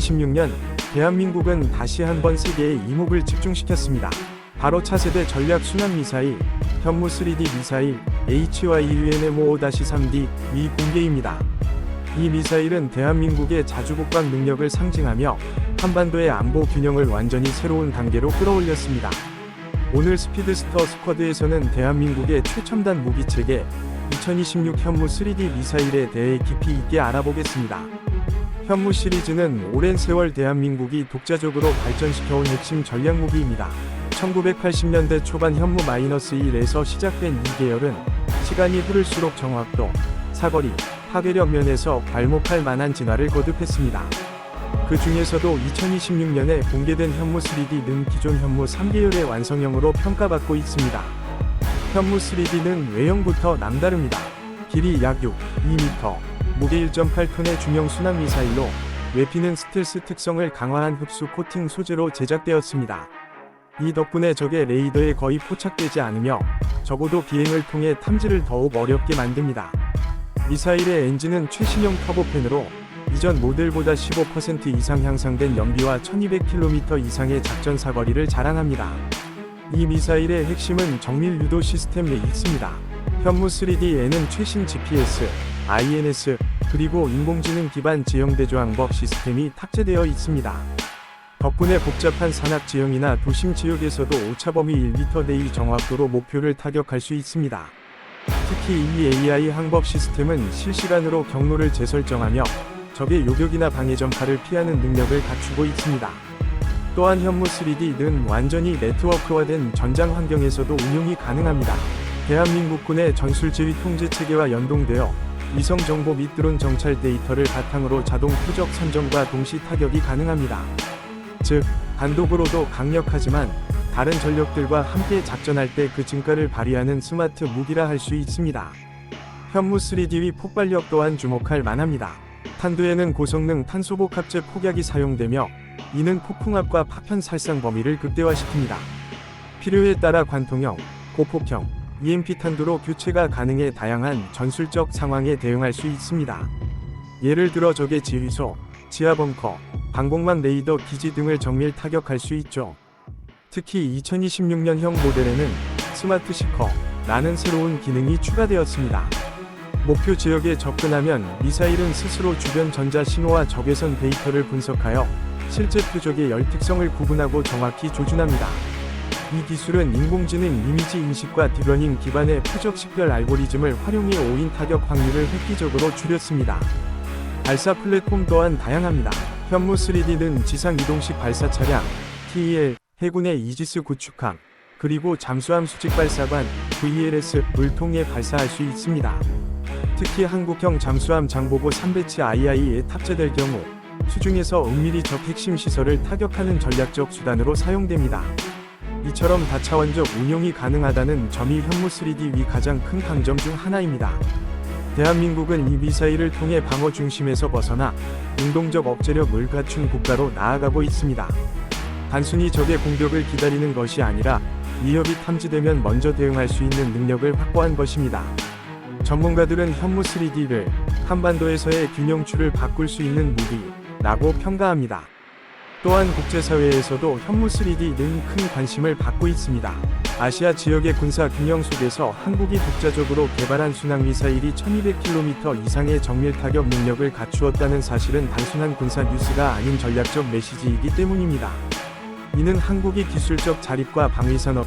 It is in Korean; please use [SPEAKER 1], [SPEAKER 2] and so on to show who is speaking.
[SPEAKER 1] 2026년 대한민국은 다시 한번 세계의 이목을 집중시켰습니다. 바로 차세대 전략 순환 미사일 현무 3D 미사일 HYUNMO-3D 미 공개입니다. 이 미사일은 대한민국의 자주국방 능력을 상징하며 한반도의 안보 균형을 완전히 새로운 단계로 끌어올렸습니다. 오늘 스피드스터 스쿼드에서는 대한민국의 최첨단 무기체계 2026 현무 3D 미사일에 대해 깊이 있게 알아보겠습니다. 현무 시리즈는 오랜 세월 대한민국이 독자적으로 발전시켜온 핵심 전략 무기입니다. 1980년대 초반 현무 마이너스 1에서 시작된 이 계열은 시간이 흐를수록 정확도, 사거리, 파괴력 면에서 괄목할 만한 진화를 거듭했습니다. 그 중에서도 2026년에 공개된 현무 3D는 기존 현무 3계열의 완성형으로 평가받고 있습니다. 현무 3D는 외형부터 남다릅니다. 길이 약 6, 2m, 무게 1.8톤의 중형 순항 미사일로 외피는 스텔스 특성을 강화한 흡수 코팅 소재로 제작되었습니다. 이 덕분에 적의 레이더에 거의 포착되지 않으며 적어도 비행을 통해 탐지를 더욱 어렵게 만듭니다. 미사일의 엔진은 최신형 터보팬으로 이전 모델보다 15% 이상 향상된 연비와 1200km 이상의 작전 사거리를 자랑합니다. 이 미사일의 핵심은 정밀 유도 시스템에 있습니다. 현무 3D에는 최신 GPS, INS, 그리고 인공지능 기반 지형 대조항법 시스템이 탑재되어 있습니다. 덕분에 복잡한 산악 지형이나 도심 지역에서도 오차 범위 1m 내의 정확도로 목표를 타격할 수 있습니다. 특히 이 AI 항법 시스템은 실시간으로 경로를 재설정하며 적의 요격이나 방해 전파를 피하는 능력을 갖추고 있습니다. 또한 현무 3D는 완전히 네트워크화된 전장 환경에서도 운용이 가능합니다. 대한민국군의 전술 지휘 통제 체계와 연동되어 위성 정보 및 드론 정찰 데이터를 바탕으로 자동 표적 선정과 동시 타격이 가능합니다. 즉, 단독으로도 강력하지만 다른 전력들과 함께 작전할 때 그 증가를 발휘하는 스마트 무기라 할 수 있습니다. 현무 3D의 폭발력 또한 주목할 만합니다. 탄두에는 고성능 탄소복 합제 폭약이 사용되며 이는 폭풍압과 파편 살상 범위를 극대화시킵니다. 필요에 따라 관통형, 고폭형, EMP 탄두로 교체가 가능해 다양한 전술적 상황에 대응할 수 있습니다. 예를 들어 적의 지휘소, 지하 벙커, 방공망 레이더 기지 등을 정밀 타격할 수 있죠. 특히 2026년형 모델에는 스마트 시커라는 새로운 기능이 추가되었습니다. 목표 지역에 접근하면 미사일은 스스로 주변 전자 신호와 적외선 데이터를 분석하여 실제 표적의 열 특성을 구분하고 정확히 조준합니다. 이 기술은 인공지능 이미지 인식과 딥러닝 기반의 표적 식별 알고리즘을 활용해 5인 타격 확률을 획기적으로 줄였습니다. 발사 플랫폼 또한 다양합니다. 현무 3D는 지상 이동식 발사 차량, TEL, 해군의 이지스 구축함, 그리고 잠수함 수직 발사관, VLS를 통해 발사할 수 있습니다. 특히 한국형 잠수함 장보고 3배치 II에 탑재될 경우 수중에서 은밀히 적 핵심 시설을 타격하는 전략적 수단으로 사용됩니다. 이처럼 다차원적 운용이 가능하다는 점이 현무 3D 위 가장 큰 강점 중 하나입니다. 대한민국은 이 미사일을 통해 방어 중심에서 벗어나 능동적 억제력을 갖춘 국가로 나아가고 있습니다. 단순히 적의 공격을 기다리는 것이 아니라 위협이 탐지되면 먼저 대응할 수 있는 능력을 확보한 것입니다. 전문가들은 현무 3D를 한반도에서의 균형추를 바꿀 수 있는 무기라고 평가합니다. 또한 국제사회에서도 현무 3D는 큰 관심을 받고 있습니다. 아시아 지역의 군사 균형 속에서 한국이 독자적으로 개발한 순항 미사일이 1200km 이상의 정밀 타격 능력을 갖추었다는 사실은 단순한 군사 뉴스가 아닌 전략적 메시지이기 때문입니다. 이는 한국이 기술적 자립과 방위 산업